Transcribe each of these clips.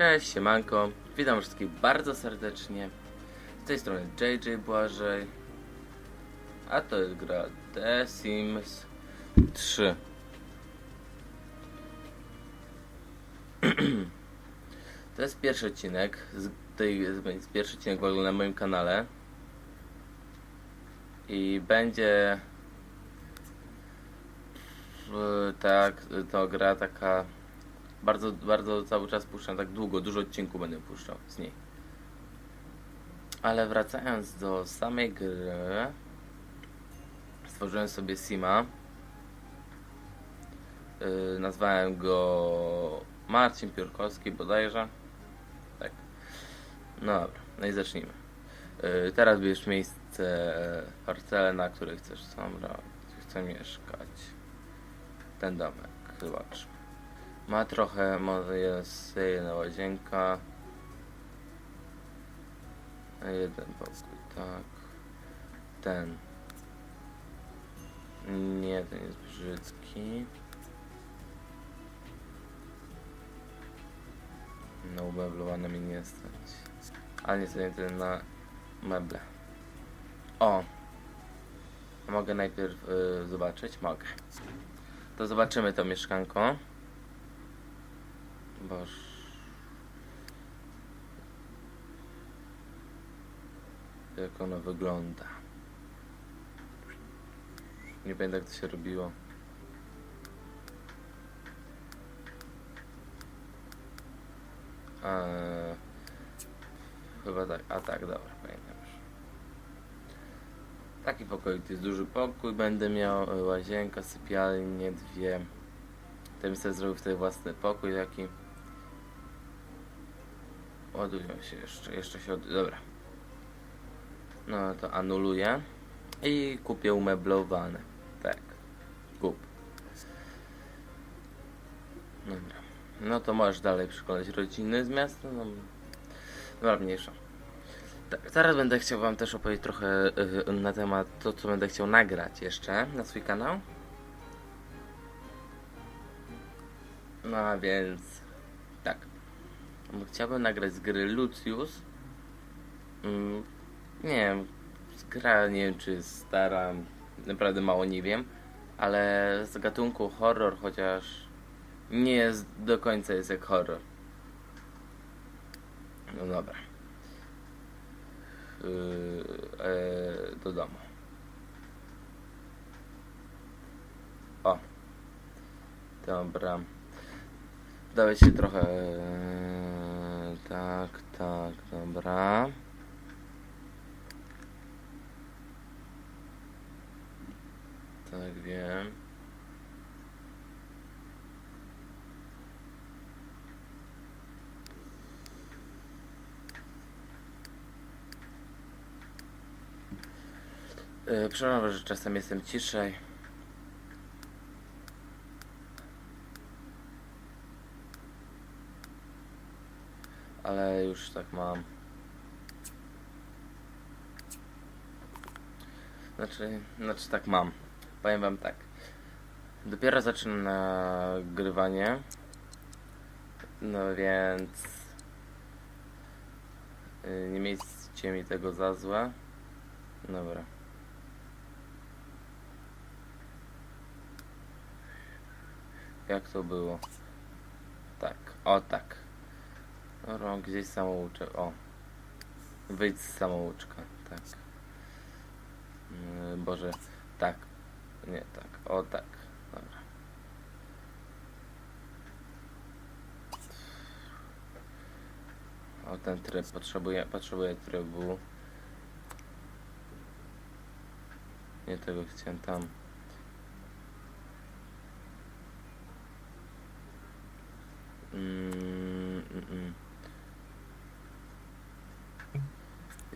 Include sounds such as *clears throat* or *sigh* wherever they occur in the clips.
Cześć, siemanko. Witam wszystkich bardzo serdecznie. Z tej strony JJ Błażej. A to jest gra The Sims 3. *clears throat* To jest pierwszy odcinek. Z tej, z pierwszy odcinek w ogóle na moim kanale. I będzie tak, to gra taka bardzo, bardzo cały czas puszczam, tak długo, dużo odcinków będę puszczał z niej. Ale wracając do samej gry, stworzyłem sobie Sima. Yy, nazwałem go Marcin Piórkowski bodajże. Tak. No dobra, no i zacznijmy. Yy, teraz bierz miejsce parcele, na której chcesz dobra, chcę mieszkać. Ten domek, zobacz. Ma trochę, może jest jedna łazienka. Jeden pokój, tak. Ten. Nie, ten jest brzydki. No umeblowane mi nie stać. Ale niestety ten na meble. O! Mogę najpierw y, zobaczyć? Mogę. To zobaczymy to mieszkanko. Boż. Jak ono wygląda. Nie pamiętam jak to się robiło. Eee, chyba tak, a tak, dobra, pamiętam już. Taki pokój, to jest duży pokój, będę miał e, łazienka, sypialnię, dwie. Ten sobie zrobił wtedy własny pokój taki. Ładują się jeszcze, jeszcze się od... Dobra. No to anuluję. I kupię umeblowane. Tak. Kup. Dobra. No to możesz dalej przekładać rodziny z miasta. No, dobra, mniejsza. Tak, teraz będę chciał wam też opowiedzieć trochę y, na temat to, co będę chciał nagrać jeszcze na swój kanał. No więc Chciałbym nagrać z gry Lucius. Mm, nie wiem, gra nie wiem czy jest stara, naprawdę mało nie wiem, ale z gatunku horror, chociaż nie jest do końca jest jak horror. No dobra. Yy, e, do domu. O. Dobra. Dawaj się trochę. e, Tak, tak, dobra. Tak, wiem. Yy, Przepraszam, że czasem jestem ciszej. Ale już tak mam. Znaczy, znaczy tak mam. Powiem wam tak. Dopiero zaczynam nagrywanie. No więc... yy, Nie miejcie mi tego za złe. Dobra. Jak to było? Tak, o tak. Dobra, gdzieś samouczek. O. Wyjdź z samouczka, tak. Yy, Boże, tak. Nie, tak. O tak. Dobra. O ten tryb. Potrzebuję, potrzebuję trybu. Nie tego chciałem tam. Mm, mm, mm.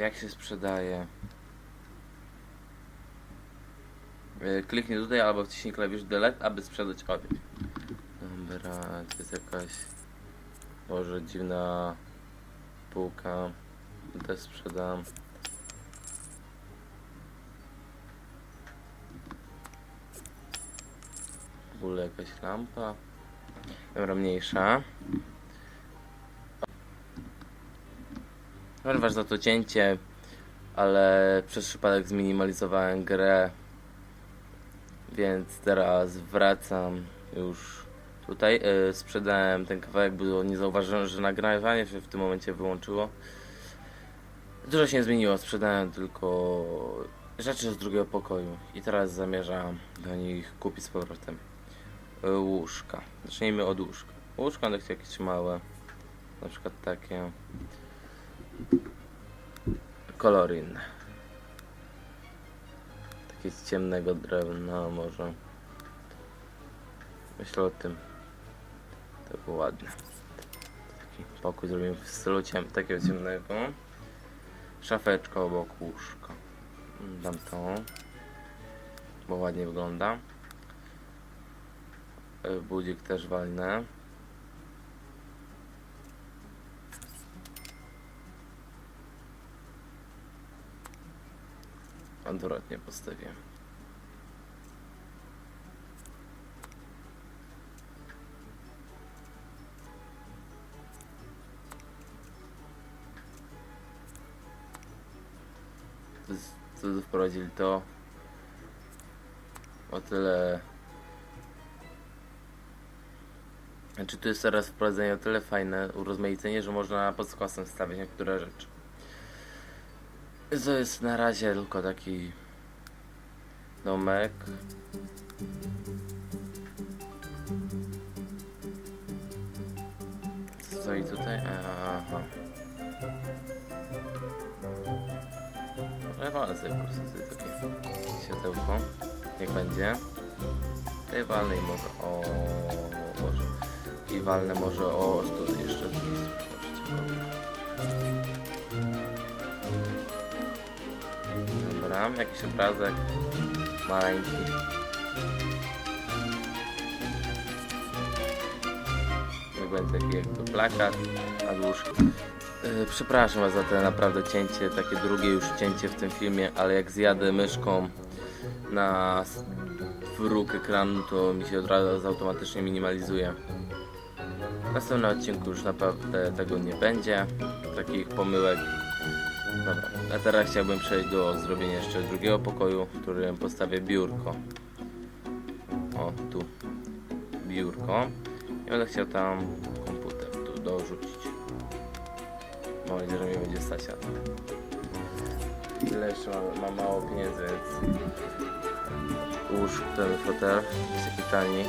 Jak się sprzedaje? E, Kliknij tutaj albo wciśnij klawisz delete, aby sprzedać obiekt. Dobra, to jest jakaś może dziwna półka. Też sprzedam. W ogóle jakaś lampa. Dobra, mniejsza. Ponieważ za to cięcie, ale przez przypadek zminimalizowałem grę, więc teraz wracam już tutaj. Yy, sprzedałem ten kawałek, bo nie zauważyłem, że nagrywanie się w tym momencie wyłączyło. Dużo się zmieniło, sprzedałem tylko rzeczy z drugiego pokoju i teraz zamierzam do nich kupić z powrotem łóżka. Zacznijmy od łóżka. Łóżka chciał jakieś małe, na przykład takie kolory inne. Takie z ciemnego drewna może. Myślę o tym. To było ładne. Taki pokój zrobimy w stylu ciem takiego ciemnego. Szafeczka obok łóżka. Dam to. Bo ładnie wygląda. Y, Budzik też walnę. Odwrotnie postawię. Cudów wprowadzili to o tyle znaczy tu jest teraz wprowadzenie o tyle fajne urozmaicenie, że można pod skosem stawiać niektóre rzeczy to jest na razie tylko taki domek. Stoi tutaj? Aha. Ale walę sobie po prostu sobie takie światełko. Niech będzie. Tutaj walnę i może o może i walnę może o tutaj jeszcze z drugiej Dobra, jakiś obrazek maleńki. Niech będzie taki jakby plakat na łóżku. Yy, przepraszam was za te naprawdę cięcie, takie drugie już cięcie w tym filmie, ale jak zjadę myszką na wróg ekranu, to mi się od razu automatycznie minimalizuje. W następnym odcinku już naprawdę tego nie będzie, takich pomyłek. Dobra, a teraz chciałbym przejść do zrobienia jeszcze drugiego pokoju, w którym postawię biurko. O, tu. Biurko. I będę chciał tam komputer tu dorzucić. Mam nadzieję, że mi będzie stać na to. Tyle jeszcze mam, mam mało pieniędzy, więc łóż ten fotel jest taki tani.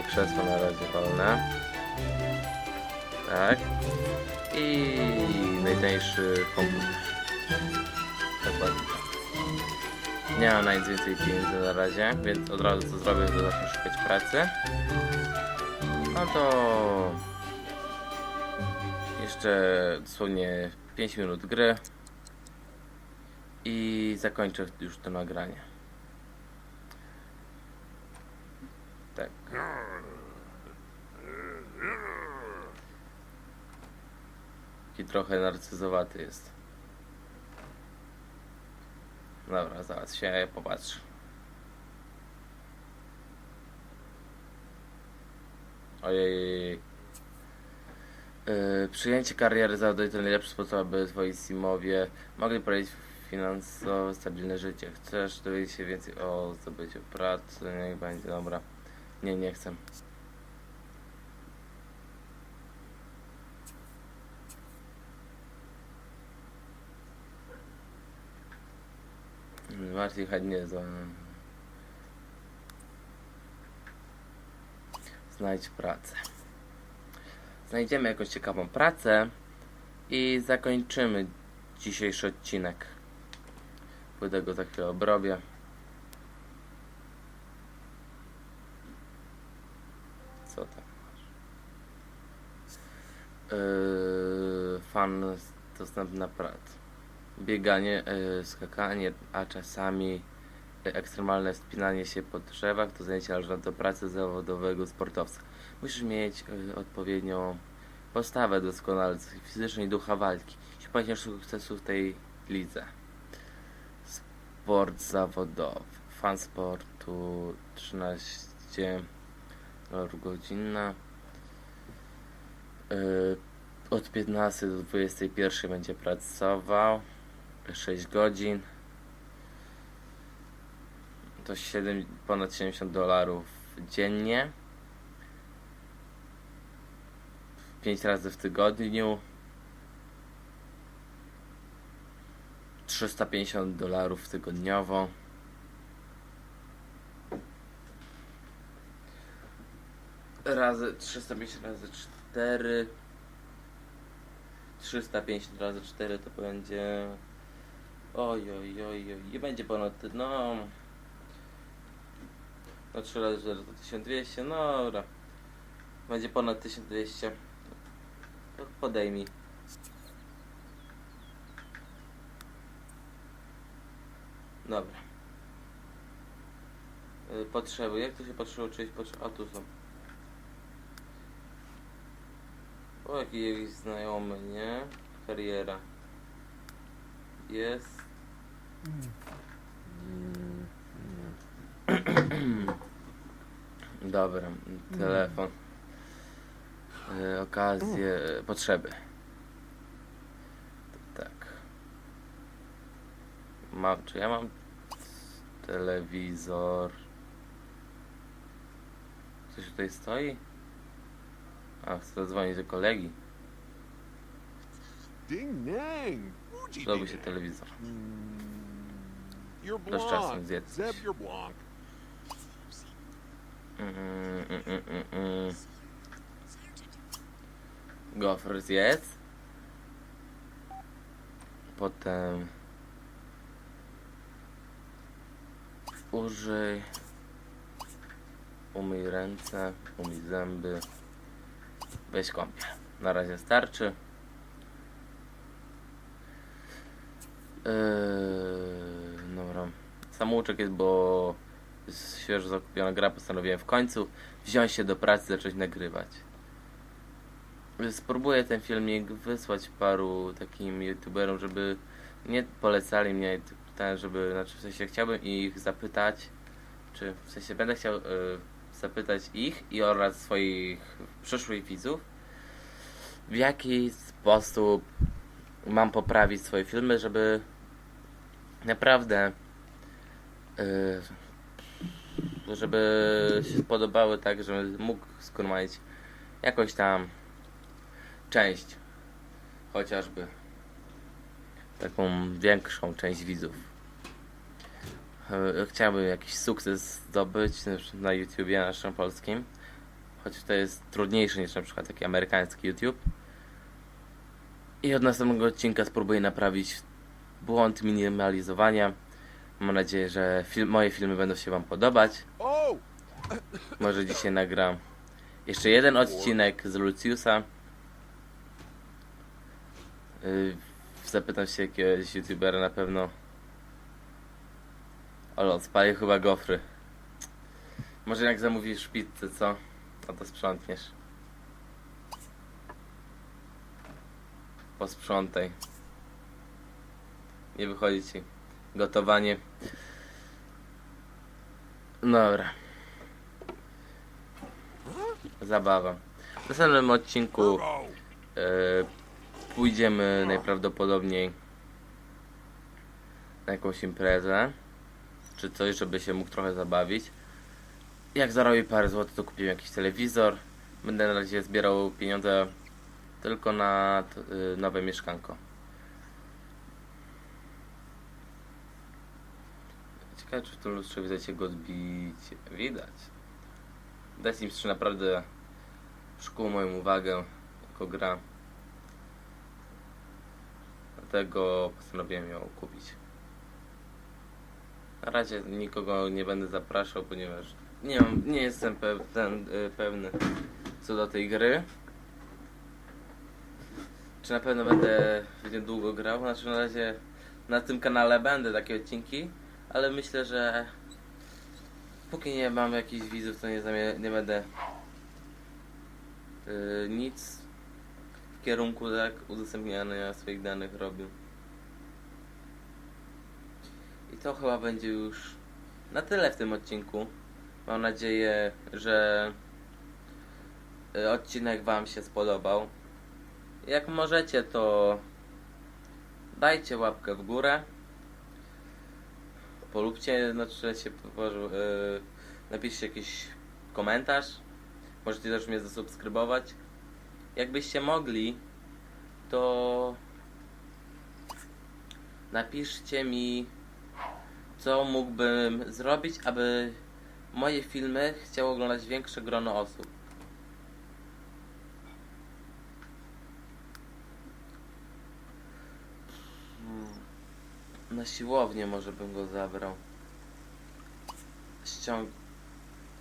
I krzesło na razie wolne. Tak. I najtańszy komputer. Dokładnie. Nie mam na nic więcej pieniędzy na razie, więc od razu co zrobię, to zacznę szukać pracy. No to jeszcze dosłownie 5 minut gry i zakończę już to nagranie. Tak. Taki trochę narcyzowaty jest. Dobra, zaraz się popatrz. Ojej. Yy, przyjęcie kariery zawodowej to najlepszy sposób, aby twoi simowie mogli prowadzić finansowo stabilne życie. Chcesz dowiedzieć się więcej o zdobyciu pracy? Niech będzie, dobra. Nie, nie chcę. Chętnie za... Znajdź pracę. Znajdziemy jakąś ciekawą pracę i zakończymy dzisiejszy odcinek. Pójdę go za chwilę obrobię. Co tam masz? Yy, fan dostępny na pracę bieganie, y, skakanie, a czasami y, ekstremalne wspinanie się po drzewach to zajęcie należące do pracy zawodowego sportowca. Musisz mieć y, odpowiednią postawę doskonale fizyczną i ducha walki. Jeśli pragniesz sukcesu w tej lidze. Sport zawodowy. Fan sportu 13 dolarów od 15 do 21 będzie pracował 6 godzin. To 7, ponad 70 dolarów dziennie. 5 razy w tygodniu. 350 dolarów tygodniowo. Razy 350 razy 4 350 razy 4 to będzie oj oj oj oj. I będzie ponad no. No 3 razy 4 to 1200 no dobra. Będzie ponad 1200 to podejmij. Dobra. Y, potrzeby jak to się potrzeby oczywiście potrzeby a tu są. O, jaki jakiś znajomy, nie? Kariera. Jest. Dobra, telefon. E, okazje, potrzeby. Tak. Mam, czy ja mam telewizor? Coś tutaj stoi? A, chcę zadzwonić do kolegi. Ding dang. Fuji Przydałby się ding. telewizor. You're Zeb, coś. you're blonde. Mm, mm, mm, mm, mm. Gofr zjedz. Potem użyj. Umyj ręce, umyj zęby. Weź kąpiel. Na razie starczy. Yy. Samouczek jest, bo świeżo zakupiona gra. Postanowiłem w końcu wziąć się do pracy, zacząć nagrywać. Spróbuję ten filmik wysłać paru takim youtuberom, żeby nie polecali mnie, żeby, znaczy w sensie chciałbym ich zapytać, czy w sensie będę chciał y, zapytać ich i oraz swoich przyszłych widzów, w jaki sposób mam poprawić swoje filmy, żeby naprawdę żeby się podobały tak, żeby mógł skurmać jakąś tam część chociażby taką większą część widzów. E, Chciałbym jakiś sukces zdobyć na YouTubie naszym polskim, choć to jest trudniejsze niż na przykład taki amerykański YouTube. I od następnego odcinka spróbuję naprawić błąd minimalizowania. Mam nadzieję, że film, moje filmy będą się Wam podobać. Oh, Może dzisiaj nagram jeszcze jeden odcinek z Luciusa. Yy, zapytam się jakiegoś youtubera na pewno. Ale odpalię chyba gofry. Może jak zamówisz pizzę, co? No to sprzątniesz. Posprzątaj. Nie wychodzi ci. Gotowanie. Dobra. Zabawa. W następnym odcinku e, pójdziemy najprawdopodobniej na jakąś imprezę czy coś, żeby się mógł trochę zabawić. Jak zarobię parę złotych, to kupię jakiś telewizor. Będę na razie zbierał pieniądze tylko na y, nowe mieszkanko. Ciekawe, w tym lustrze widać jego odbicie. Widać. The Sims 3 naprawdę przykuło moją uwagę jako gra. Dlatego postanowiłem ją kupić. Na razie nikogo nie będę zapraszał, ponieważ nie, mam, nie jestem pewien, pewny co do tej gry. Czy na pewno będę niedługo grał? Znaczy na razie na tym kanale będę takie odcinki, ale myślę, że póki nie mam jakichś widzów, to nie, nie będę yy, nic w kierunku tak udostępniania swoich danych robił. I to chyba będzie już na tyle w tym odcinku. Mam nadzieję, że y, odcinek Wam się spodobał. Jak możecie, to dajcie łapkę w górę. Polubcie, znaczy się, yy, napiszcie jakiś komentarz. Możecie też mnie zasubskrybować. Jakbyście mogli, to napiszcie mi, co mógłbym zrobić, aby moje filmy chciało oglądać większe grono osób. Na siłownię może bym go zabrał. Ściąg...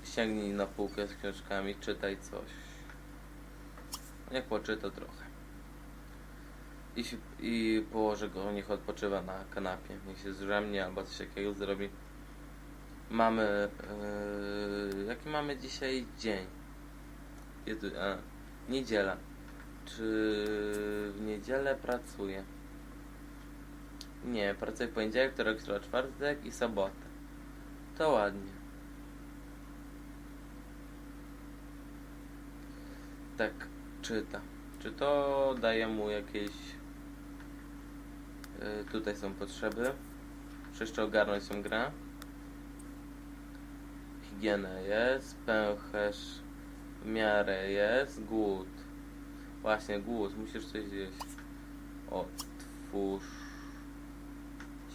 Sięgnij na półkę z książkami, czytaj coś. Jak poczyta trochę. I, I położę go, niech odpoczywa na kanapie. Niech się zrzemnie albo coś takiego zrobi. Mamy... Yy, jaki mamy dzisiaj dzień? Jezu, a, niedziela. Czy w niedzielę pracuję? Nie, pracuję w poniedziałek, wtorek, środa, czwartek i sobotę. To ładnie. Tak, czyta. Czy to daje mu jakieś... Yy, tutaj są potrzeby. Muszę jeszcze ogarnąć tą grę. Higiena jest, pęcherz w miarę jest, głód. Właśnie, głód, musisz coś zjeść. Otwórz.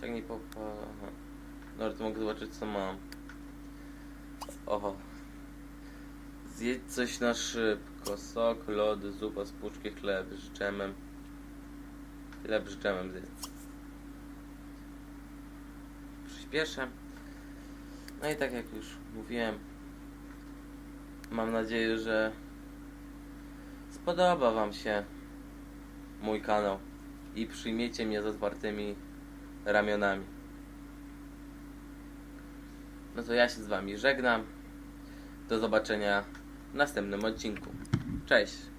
Sięgnij po... po aha. To mogę zobaczyć co mam. Oho. Zjedz coś na szybko. Sok, lody, zupa z puszki, chleb z dżemem. Chleb z dżemem zjedz. Przyspieszę. No i tak jak już mówiłem, mam nadzieję, że spodoba Wam się mój kanał i przyjmiecie mnie z otwartymi ramionami. No to ja się z Wami żegnam. Do zobaczenia w następnym odcinku. Cześć!